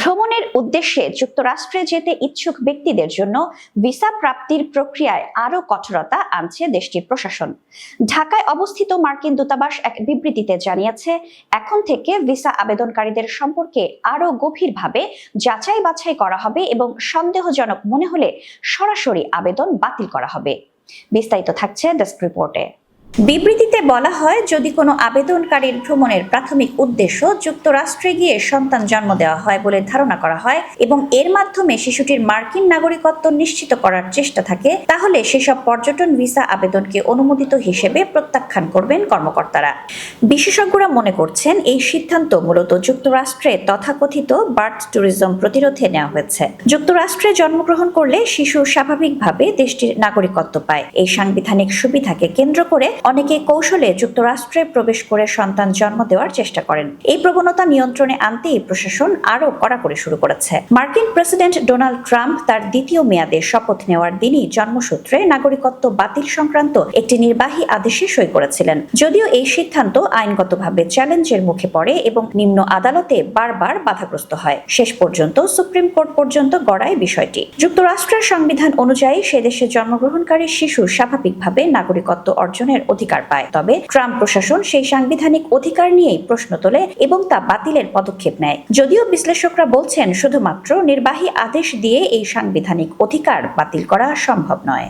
ভ্রমণের উদ্দেশ্যে যুক্তরাষ্ট্রে যেতে ইচ্ছুক ব্যক্তিদের জন্য ভিসা প্রাপ্তির প্রক্রিয়ায় আরও কঠোরতা আনছে দেশটির প্রশাসন। ঢাকায় অবস্থিত মার্কিন দূতাবাস এক বিবৃতিতে জানিয়েছে, এখন থেকে ভিসা আবেদনকারীদের সম্পর্কে আরও গভীরভাবে যাচাই বাছাই করা হবে এবং সন্দেহজনক মনে হলে সরাসরি আবেদন বাতিল করা হবে। বিস্তারিত থাকছে ডেস্ক রিপোর্টে। বিবৃতিতে বলা হয়, যদি কোনো আবেদনকারীর ভ্রমণের প্রাথমিক উদ্দেশ্য যুক্তরাষ্ট্রে গিয়ে সন্তান জন্ম দেওয়া হয় বলে ধারণা করা হয় এবং এর মাধ্যমে শিশুটির মার্কিন নাগরিকত্ব নিশ্চিত করার চেষ্টা থাকে, তাহলে সেসব পর্যটন ভিসা আবেদনকে অনুমোদিত হিসেবে প্রত্যাখ্যান করবেন কর্মকর্তারা। বিশেষজ্ঞরা মনে করছেন, এই সিদ্ধান্ত মূলত যুক্তরাষ্ট্রে তথাকথিত বার্থ ট্যুরিজম প্রতিরোধে নেওয়া হয়েছে। যুক্তরাষ্ট্রে জন্মগ্রহণ করলে শিশু স্বাভাবিকভাবে দেশটির নাগরিকত্ব পায়। এই সাংবিধানিক সুবিধাকে কেন্দ্র করে অনেকে কৌশলে যুক্তরাষ্ট্রে প্রবেশ করে সন্তান জন্ম দেওয়ার চেষ্টা করেন। এই প্রবণতা নিয়ন্ত্রণে আনতেই প্রশাসন আরও কড়াকড়ি শুরু করেছে। মার্কিন প্রেসিডেন্ট ডোনাল্ড ট্রাম্প তার দ্বিতীয় মেয়াদে শপথ নেওয়ার দিনই জন্মসূত্রে নাগরিকত্ব বাতিল সংক্রান্ত একটি নির্বাহী আদেশে সই করেছিলেন। যদিও এই সিদ্ধান্ত আইনগতভাবে চ্যালেঞ্জের মুখে পড়ে এবং নিম্ন আদালতে বারবার বাধাগ্রস্ত হয়। শেষ পর্যন্ত সুপ্রিম কোর্ট পর্যন্ত গড়ায় বিষয়টি। যুক্তরাষ্ট্রের সংবিধান অনুযায়ী সে দেশে জন্মগ্রহণকারী শিশু স্বাভাবিকভাবে নাগরিকত্ব অর্জনের অধিকার পায়। তবে ট্রাম্প প্রশাসন সেই সাংবিধানিক অধিকার নিয়েই প্রশ্ন তোলে এবং তা বাতিলের পদক্ষেপ নেয়। যদিও বিশ্লেষকরা বলছেন, শুধুমাত্র নির্বাহী আদেশ দিয়ে এই সাংবিধানিক অধিকার বাতিল করা সম্ভব নয়।